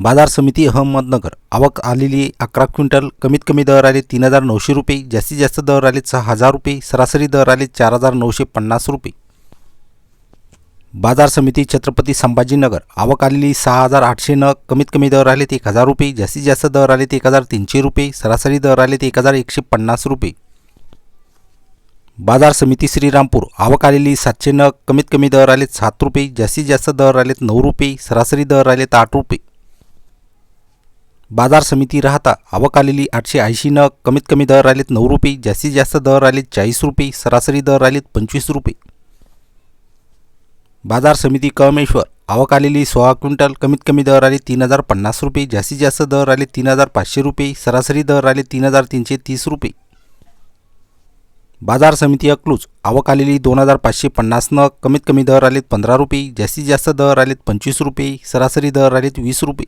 बाजार समिती अहमदनगर. आवक आलेली अकरा क्विंटल कमीत कमी दर आले तीन हजार नऊशे रुपये जास्तीत जास्त दर आले सहा हजार रुपये सरासरी दर आले चार हजार नऊशे पन्नास रुपये. बाजार समिती छत्रपती संभाजीनगर. आवक आलेली सहा हजार आठशे नग कमीत कमी दर आलेत एक हजार रुपये जास्तीत जास्त दर आले ते एक हजार तीनशे रुपये सरासरी दर आले ते एक हजार एकशे पन्नास रुपये. बाजार समिती श्रीरामपूर. आवक आलेली सातशे नग कमीत कमी दर आलेत सात रुपये जास्तीत जास्त दर आलेत नऊ रुपये सरासरी दर आलेत आठ रुपये. बाजार समिती राहता आवक आलेली आठशे ऐंशी नग कमीत कमी दर आलेत नऊ रुपये जास्तीत जास्त दर आलेत चाळीस रुपये सरासरी दर आलेत पंचवीस रुपये. बाजार समिती कळमेश्वर आवक आलेली सोळा क्विंटल कमीत कमी दर आले तीन हजार पन्नास रुपये जास्तीत जास्त दर आले तीन हजार पाचशे रुपये सरासरी दर आले तीन हजार तीनशे तीस रुपये. बाजार समिती अकलूज आवक आलेली दोन हजार पाचशे पन्नास नग कमीत कमी दर आलेत पंधरा रुपये जास्तीत जास्त दर आलेत पंचवीस रुपये सरासरी दर आलेत वीस रुपये.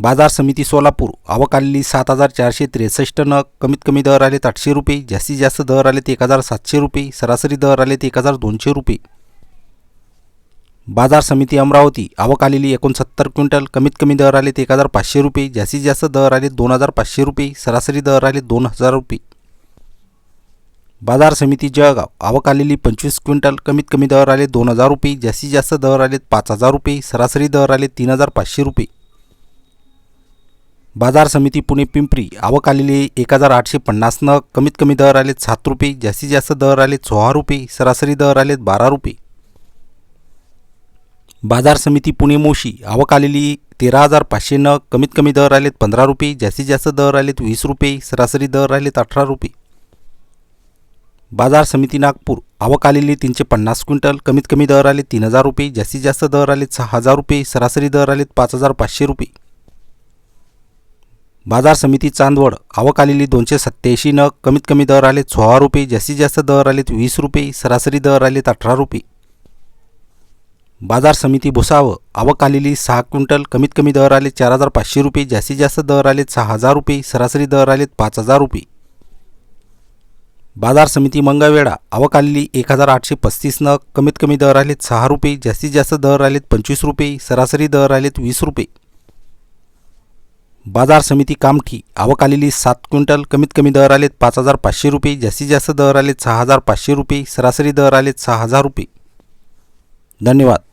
बाजार समिती सोलापूर. आवक आलेली सात हजार चारशे त्रेसष्ट नग. कमीत कमी दर आलेत आठशे रुपये. जास्तीत जास्त दर आलेत एक हजार सातशे रुपये. सरासरी दर आलेत एक हजार दोनशे रुपये. बाजार समिती अमरावती. आवक आलेली एकोणसत्तर क्विंटल. कमीत कमी दर आलेत एक हजार पाचशे रुपये. जास्तीत जास्त दर आलेत दोन हजार पाचशे रुपये. सरासरी दर आले दोन हजार रुपये. बाजार समिती जळगाव. आवक आलेली पंचवीस क्विंटल. कमीत कमी दर आले दोन हजार रुपये. जास्तीत जास्त दर आलेत पाच हजार रुपये. सरासरी दर आले तीन हजार पाचशे रुपये. बाजार समिती पुणे पिंपरी. आवक आलेली एक हजार आठशे पन्नास नग कमीत कमी दर आलेत सात रुपये. जास्तीत जास्त दर आलेत सोळा रुपये. सरासरी दर आलेत बारा रुपये. बाजार समिती पुणे मोशी. आवक आलेली तेरा हजार पाचशे नग कमीत कमी दर आलेत पंधरा रुपये. जास्तीत जास्त दर आलेत वीस रुपये. सरासरी दर आलेत अठरा रुपये. बाजार समिती नागपूर. आवक आलेली तीनशे पन्नास क्विंटल. कमीत कमी दर आले तीन हजार रुपये. जास्तीत जास्त दर आलेत सहा हजार रुपये. सरासरी दर आलेत पाच हजार पाचशे रुपये. बाजार समिती चांदवड आवक आलेली दोनशे सत्त्याऐंशी नग कमीत कमी दर आलेत सोळा रुपये जास्तीत जास्त दर आलेत वीस रुपये सरासरी दर आलेत अठरा रुपये. बाजार समिती भुसावळ आवक आलेली सहा क्विंटल कमीत कमी दर आले चार हजार पाचशे रुपये जास्तीत जास्त दर आलेत सहा हजार रुपये सरासरी दर आलेत पाच हजार रुपये. बाजार समिती मंगळवेढा आवक आलेली एक हजार आठशे पस्तीस नग कमीत कमी दर आलेत सहा रुपये जास्तीत जास्त दर आलेत पंचवीस रुपये सरासरी दर आलेत वीस रुपये. बाजार समिती कामठी आवक आलेली सात क्विंटल कमीत कमी दर आलेत पाच हजार पाचशे रुपये जास्तीत जास्त दर आलेत सहा हजार पाचशे रुपये सरासरी दर आलेत सहा हजार रुपये. धन्यवाद.